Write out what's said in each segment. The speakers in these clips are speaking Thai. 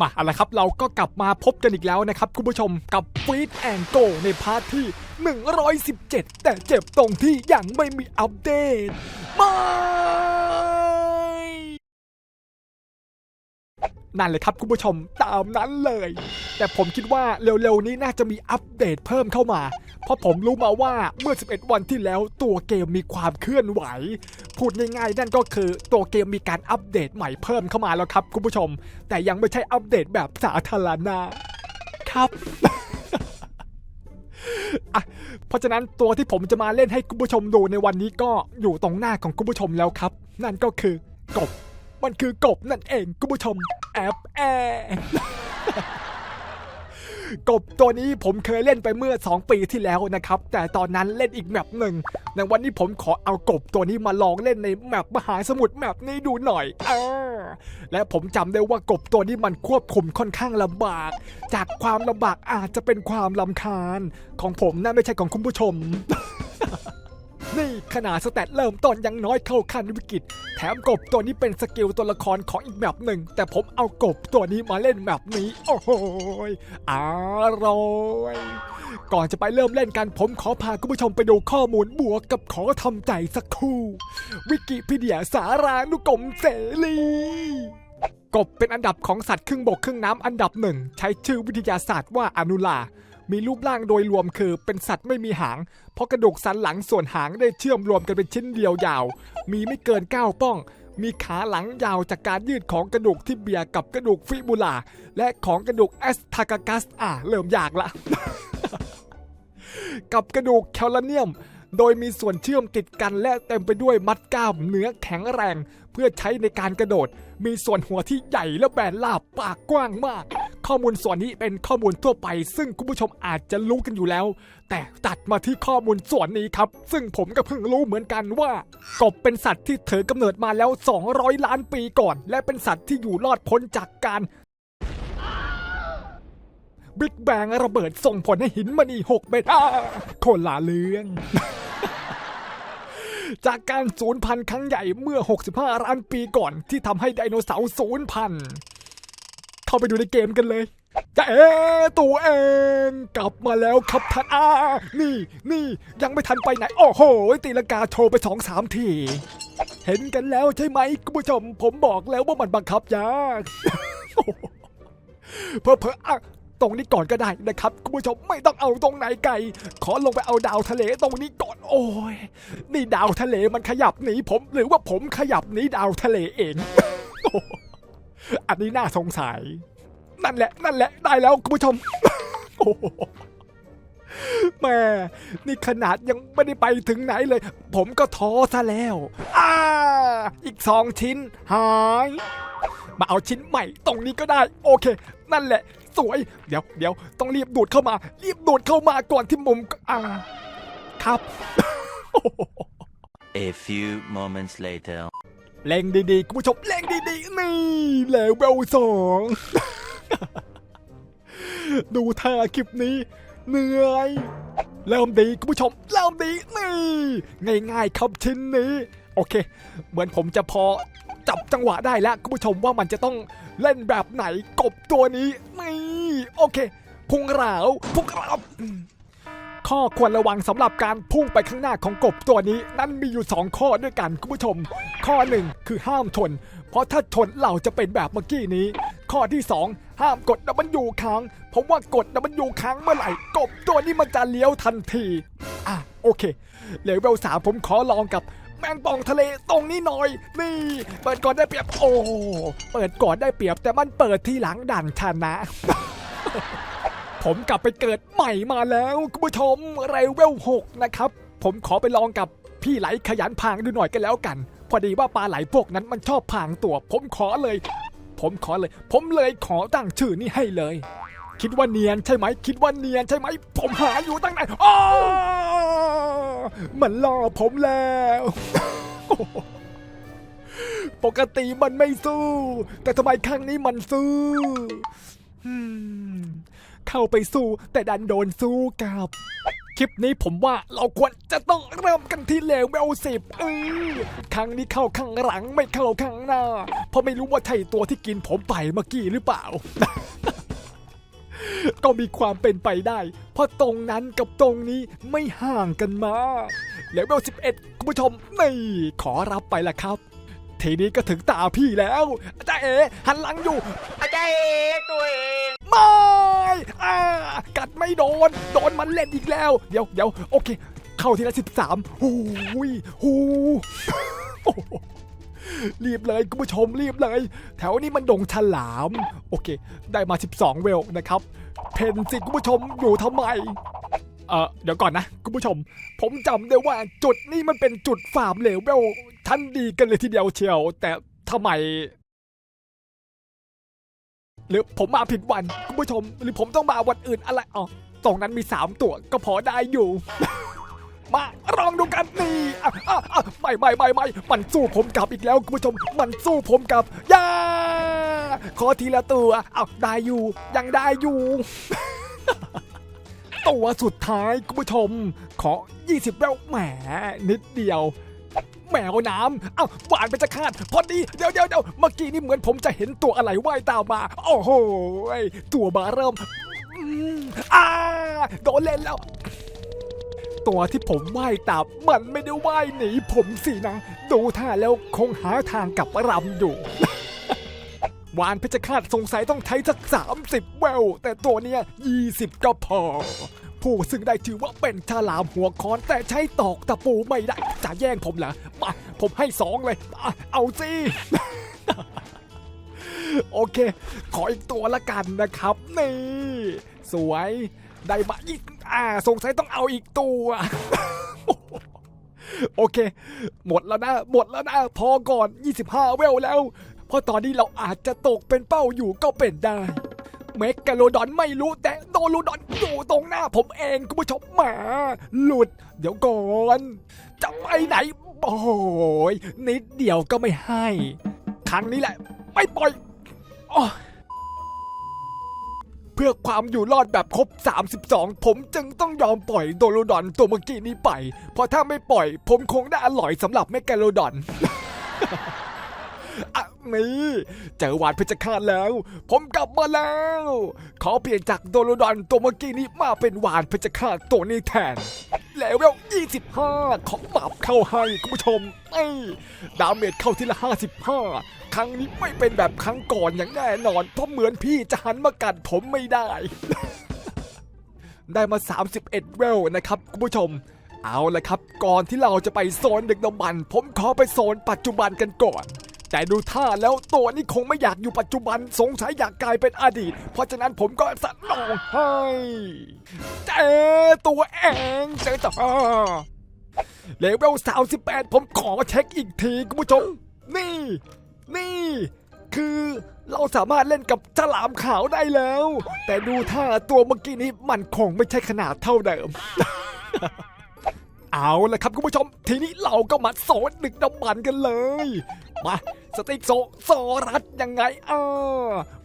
มาอะไรครับเราก็กลับมาพบกันอีกแล้วนะครับ คุณผู้ชมกับฟีดแองโกในพาร์ทที่ 117 แต่เจ็บตรงที่ยังไม่มีอัปเดตมา นั่นเลยครับคุณผู้ชมตามนั้นเลย แต่ผมคิดว่าเร็วๆนี้น่าจะมีอัปเดตเพิ่มเข้ามา เพราะผมรู้มาว่าเมื่อ 11 วันที่แล้วตัวเกมมีความเคลื่อนไหว พูดง่ายๆ นั่นก็คือตัวเกมมีการอัปเดตใหม่เพิ่มเข้ามาแล้วครับคุณผู้ชม แต่ยังไม่ใช่อัปเดตแบบสาธารณะครับเพราะฉะนั้นตัวที่ผมจะมาเล่นให้คุณผู้ชมดูในวันนี้ก็อยู่ตรงหน้าของคุณผู้ชมแล้วครับ นั่นก็คือกบ มันคือกบนั่นเองคุณผู้ชม แอบแอกบตัวนี้ผมเคยเล่นไปเมื่อ 2 ปีที่แล้วนะครับ แต่ตอนนั้นเล่นอีกแมปหนึ่งในวันนี้ผมขอเอากบตัวนี้มาลองเล่นในแมปมหาสมุทรแมปนี้ดูหน่อยอและผมจำได้ว่ากบตัวนี้มันควบคุมค่อนข้างลำบาก จากความลำบากอาจจะเป็นความลำคาญ ของผมนะไม่ใช่ของคุณผู้ชม นี่ขนาดสแตทเริ่มต้นยังน้อยเข้าขั้นวิกฤต แถมกบตัวนี้เป็นสกิลตัวละครของอีกแบบหนึ่ง แต่ผมเอากบตัวนี้มาเล่นแบบนี้ โอ้โหอร่อยก่อนจะไปเริ่มเล่นกันผมขอพาคุณผู้ชมไปดูข้อมูลบวกกับขอทำใจสักครู่ วิกิพีเดียสารานุกรมเสรีกบเป็นอันดับของสัตว์ครึ่งบกครึ่งน้ำอันดับหนึ่ง ใช้ชื่อวิทยาศาสตร์ว่าอนุลา มีรูปร่างโดยรวมคือเป็นสัตว์ไม่มีหาง เพราะกระดูกสันหลังส่วนหางได้เชื่อมรวมกันเป็นชิ้นเดียวยาว มีไม่เกิน 9 ป้อง มีขาหลังยาวจากการยืดของกระดูกที่เบียกับกระดูกฟิบูลา และของกระดูกแอสทากากัสอะเริ่มยากละ กับกระดูกแคลเนียมโดยมีส่วนเชื่อมติดกันและเต็มไปด้วยมัดกล้ามเนื้อแข็งแรง เพื่อใช้ในการกระโดด มีส่วนหัวที่ใหญ่และแบนราบปากกว้างมาก ข้อมูลส่วนนี้เป็นข้อมูลทั่วไป ซึ่งคุณผู้ชมอาจจะรู้กันอยู่แล้ว แต่ตัดมาที่ข้อมูลส่วนนี้ครับ ซึ่งผมก็เพิ่งรู้เหมือนกันว่ากบเป็นสัตว์ที่ถือกำเนิดมาแล้ว 200 ล้านปีก่อน และเป็นสัตว์ที่อยู่รอดพ้นจากการบิ๊กแบงระเบิดส่งผลให้หินมณีหกเม็ดคนละเรื่องจากการสูญพันธุ์ครั้งใหญ่เมื่อ 65 ล้านปีก่อนที่ทำให้ไดโนเสาร์สูญพันธุ์ เข้าไปดูในเกมกันเลยจะเอตัวเองกลับมาแล้วครับท่านอานี่นี่ยังไม่ทันไปไหน โอ้โห ตีลังกาโชว์ไปสองสามที เห็นกันแล้วใช่ไหมคุณผู้ชม ผมบอกแล้วว่ามันบังคับยากเพอเพออะตรงนี้ก่อนก็ได้นะครับคุณผู้ชมไม่ต้องเอาตรงไหนไกล ขอลงไปเอาดาวทะเลตรงนี้ก่อนโอ้ยนี่ดาวทะเลมันขยับหนีผม หรือว่าผมขยับหนีดาวทะเลเอง อันนี้น่าสงสัย นั่นแหละ นั่นแหละ ได้แล้วคุณผู้ชม โอ้โหแม่นี่ขนาดยังไม่ได้ไปถึงไหนเลย ผมก็ท้อซะแล้วอ่าอีกสองชิ้น หาย มาเอาชิ้นใหม่ตรงนี้ก็ได้ โอเค นั่นแหละ สวย เดี๋ยวเดี๋ยวต้องรีบดูดเข้ามา รีบดูดเข้ามาก่อนที่มุมอ่า ครับ A few moments later. เล็งดีๆคุณผู้ชมเล็งดีๆนี่แล้วเบลสองดูท่าคลิปนี้เหนื่อยเริ่มดีคุณผู้ชมเริ่มดีนี่ง่ายๆครับชิ้นนี้ โอเค เหมือนผมจะพอจับจังหวะได้แล้วคุณผู้ชมว่ามันจะต้องเล่นแบบไหนกบตัวนี้นี่โอเค พุงราวพุงราว ข้อควรระวังสำหรับการพุ่งไปข้างหน้าของกบตัวนี้ นั่นมีอยู่ 2 ข้อด้วยกันคุณผู้ชม ข้อ 1 คือห้ามชน เพราะถ้าชนเราจะเป็นแบบเมื่อกี้นี้ ข้อที่ 2 ห้ามกดดับมันอยู่ค้าง เพราะว่ากดดับมันอยู่ค้างเมื่อไหร่ กบตัวนี้มันจะเลี้ยวทันทีอะโอเคเลเวลสามผมขอลองกับแมงป่องทะเลตรงนี้หน่อย นี่ เปิดก่อนได้เปรียบโอ้เปิดก่อนได้เปรียบแต่มันเปิดที่หลังดันชนะ ผมกลับไปเกิดใหม่มาแล้วคุณผู้ชมเรเวล6นะครับ ผมขอไปลองกับพี่ไหลขยันพางดูหน่อยกันแล้วกัน พอดีว่าปลาไหลพวกนั้นมันชอบพางตัว ผมขอเลย ผมขอเลย ผมเลยขอตั้งชื่อนี้ให้เลย คิดว่าเนียนใช่ไหม คิดว่าเนียนใช่ไหม ผมหาอยู่ตั้งนานอ้ามันล่อผมแล้วปกติมันไม่สู้ แต่ทำไมครั้งนี้มันสู้ เข้าไปสู้ แต่ดันโดนสู้กลับ คลิปนี้ผมว่าเราควรจะต้องเริ่มกันที่เลเวลสิบเออครั้งนี้เข้าข้างหลังไม่เข้าข้างหน้า เพราะไม่รู้ว่าใช่ตัวที่กินผมไปเมื่อกี้หรือเปล่า ก็มีความเป็นไปได้ เพราะตรงนั้นกับตรงนี้ไม่ห่างกันมากเลเวล11 คุณผู้ชมนี่ขอรับไปละครับทีนี้ก็ถึงตาพี่แล้วอาจารย์เอ๋หันหลังอยู่อาจารย์เอกตัวเอง ไม่อ่ากัดไม่โดน โดนมันเล่นอีกแล้ว เดี๋ยวเดี๋ยวโอเค เข้าทีละสิบสามหูยหูโอ้รีบเลยคุณผู้ชมรีบเลย แถวนี้มันดงฉลาม โอเค ได้มา 12 เวลนะครับ เพนสิคุณผู้ชมอยู่ทำไม เออเดี๋ยวก่อนนะ คุณผู้ชม ผมจำได้ว่าจุดนี้มันเป็นจุดฟาร์มเลเวลชั้นดีกันเลยทีเดียวเชียว แต่ทำไม หรือผมมาผิดวันคุณผู้ชม หรือผมต้องมาวันอื่นอะไรอ๋อตรงนั้นมี 3 ตัวก็พอได้อยู่ มาลองดูกันนี่อะอะอะไม่ไม่ไม่ไม่มันสู้ผมกลับอีกแล้วคุณผู้ชม มันสู้ผมกลับยาขอทีละตัวเอาได้อยู่ ยังได้อยู่ ตัวสุดท้ายคุณผู้ชม ขอ 20แล้วแหมนิดเดียว แมวน้ำเอ้าหวานไปจะคาดพอดีเดี๋ยวเดี๋ยวเดี๋ยวเมื่อกี้นี่เหมือนผมจะเห็นตัวอะไรว่ายตามมา โอ้โหยตัวบาเริ่มอ่าโดนเล่นแล้วตัวที่ผมว่ายตามมันไม่ได้ว่ายหนีผมสินะ ดูท่าแล้วคงหาทางกลับรำอยู่วานเพชรฆาตสงสัยต้องใช้สัก 30 แววแต่ตัวเนี้ย 20 ก็พอ ผู้ซึ่งได้ชื่อว่าเป็นฉลามหัวค้อนแต่ใช้ตอกตะปูไม่ได้ จะแย่งผมเหรอมาผมให้สองเลยมาเอาสิโอเค ขออีกตัวละกันนะครับ นี่ สวยได้มาอีกอ่าสงสัยต้องเอาอีกตัว โอเค หมดแล้วนะ หมดแล้วนะ พอก่อน 25 เวลแล้ว เพราะตอนนี้เราอาจจะตกเป็นเป้าอยู่ก็เป็นได้ เมกะโลดอนไม่รู้แต่โดโลดอนอยู่ตรงหน้าผมเองคุณผู้ชมหมา หลุด เดี๋ยวก่อน จะไปไหน โอ้ยนิดเดียวก็ไม่ให้ ครั้งนี้แหละ ไม่ปล่อยอ้อเพื่อความอยู่รอดแบบครบ 32 ผมจึงต้องยอมปล่อยโดโลดอนตัวเมื่อกี้นี้ไป เพราะถ้าไม่ปล่อย ผมคงได้อร่อยสำหรับเมกะโลดอน นี่เจอหวานเพชรฆาตแล้ว ผมกลับมาแล้ว ขอเปลี่ยนจากโดโลดอนตัวเมื่อกี้นี้มาเป็นหวานเพชรฆาตตัวนี้แทน แล้วเวล25 ของปรับเข้าให้คุณผู้ชมเอ้ดาเมจเข้าทีละ 55 ครั้งนี้ไม่เป็นแบบครั้งก่อนอย่างแน่นอน เพราะเหมือนพี่จะหันมากัดผมไม่ได้ ได้มา 31 เวลนะครับคุณผู้ชมเอาละครับ ก่อนที่เราจะไปโซนดึกดำบรรพ์ผมขอไปโซนปัจจุบันกันก่อน แต่ดูท่าแล้วตัวนี้คงไม่อยากอยู่ปัจจุบันสงสัยอยากกลายเป็นอดีต เพราะฉะนั้นผมก็สนองไห้เจ้ตัวเองเจอต่อเลเวล38ผมขอเช็คอีกทีคุณผู้ชม นี่ นี่ คือเราสามารถเล่นกับฉลามขาวได้แล้ว แต่ดูท่าตัวเมื่อกี้นี้มันคงไม่ใช่ขนาดเท่าเดิมเอาละครับคุณผู้ชม ทีนี้เราก็มาโซนดึกดำบรรกันเลย มาสติ๊กโซโซรัสยังไงอ่า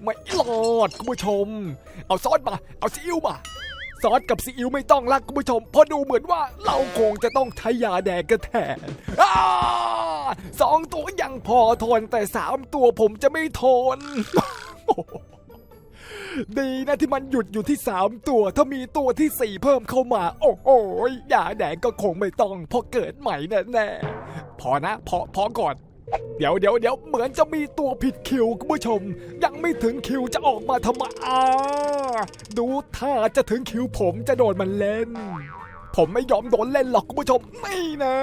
ไม่รอดคุณผู้ชม เอาซอสมา เอาซีอิ๊วมาซอสกับซีอิ๊วไม่ต้องละคุณผู้ชม เพราะดูเหมือนว่าเราคงจะต้องใช้ยาแดงกันแทนอ้าสองตัวยังพอทนแต่สามตัวผมจะไม่ทน ดีนะที่มันหยุดอยู่ที่3ตัว ถ้ามีตัวที่4เพิ่มเข้ามา โอ้โหยาแดงก็คงไม่ต้องเพอเกิดใหม่แน่ๆพอนะ พอพอก่อน เดี๋ยวเดี๋ยวเดี๋ยวเหมือนจะมีตัวผิดคิวคุณผู้ชม ยังไม่ถึงคิวจะออกมาทำไมอาดูถ้าจะถึงคิวผมจะโดนมันเล่น ผมไม่ยอมโดนเล่นหรอกคุณผู้ชมไม่นะ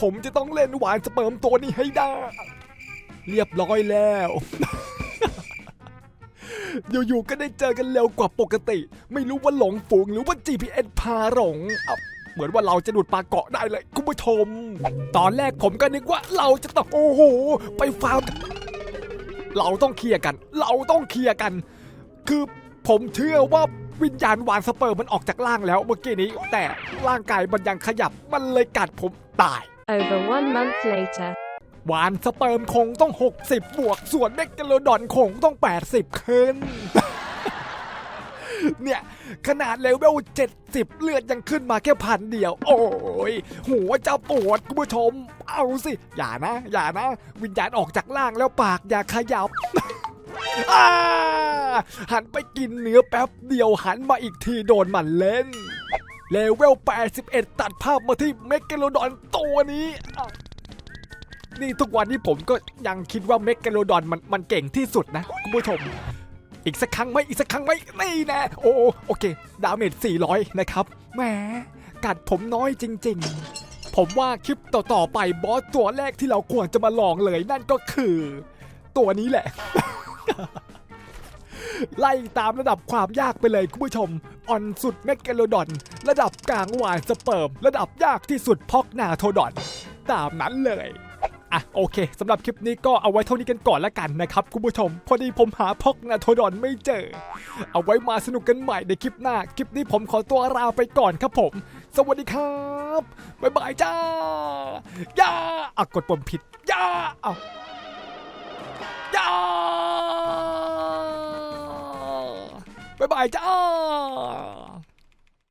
ผมจะต้องเล่นหวานสเปิร์มตัวนี้ให้ได้ เรียบร้อยแล้วอยู่ๆก็ได้เจอกันเร็วกว่าปกติ ไม่รู้ว่าหลงฝูงหรือว่า GPS พาหลงอ เหมือนว่าเราจะหลุดปลาเกาะได้เลยคุณผู้ชม ตอนแรกผมก็นึกว่าเราจะต้องโอ้โห ไปฟาร์มเราต้องเคลียร์กัน เราต้องเคลียร์กัน คือผมเชื่อว่าวิญญาณวานสเปิร์มมันออกจากร่างแล้วเมื่อกี้นี้ แต่ร่างกายมันยังขยับมันเลยกัดผมตาย Over one month later. วานสเปิร์มคงต้อง 60 บวก ส่วนเมกะโลดอนคงต้อง 80ขึ้น เนี่ย ขนาดเลเวล70 เลือดยังขึ้นมาแค่พันเดียว โอ้ยหัวจะปวดคุณผู้ชม เอาสิ อย่านะ อย่านะ วิญญาณออกจากล่างแล้วปากอย่าขยับหันไปกินเนื้อแป๊บเดียวหันมาอีกทีโดนมันเล่นเลเวล 81 ตัดภาพมาที่เมก a โลดอนตัวนี้ นี่ทุกวันนี้ผมก็ยังคิดว่าเมก a โลดอนมันมันเก่งที่สุดนะคุณผู้ชม อีกสักครั้งไหมอีกสักครั้งไหมนี่แน่โอ้โอเค ดาเมจ400 นะครับแหมกัดผมน้อยจริง ๆ ผมว่าคลิปต่อๆไปบอสตัวแรกที่เราควรจะมาลองเลยนั่นก็คือ ตัวนี้แหละ ไล่ตามระดับความยากไปเลยคุณผู้ชมออนสุดแมกกโลดอน ระดับกลางหวานสเปิร์ม ระดับยากที่สุดพอกนาโทดอน ตามนั้นเลย อะโอเคสำหรับคลิปนี้ก็เอาไว้เท่านี้กันก่อนละกันนะครับคุณผู้ชม พอดีผมหาพอกนาโทดอนไม่เจอ เอาไว้มาสนุกกันใหม่ในคลิปหน้า คลิปนี้ผมขอตัวลาไปก่อนครับผม สวัสดีครับบ๊ายบายจ้าย่าอะกดปุ่มผิดย่าเอาจ้าบ๊ายบายจ้า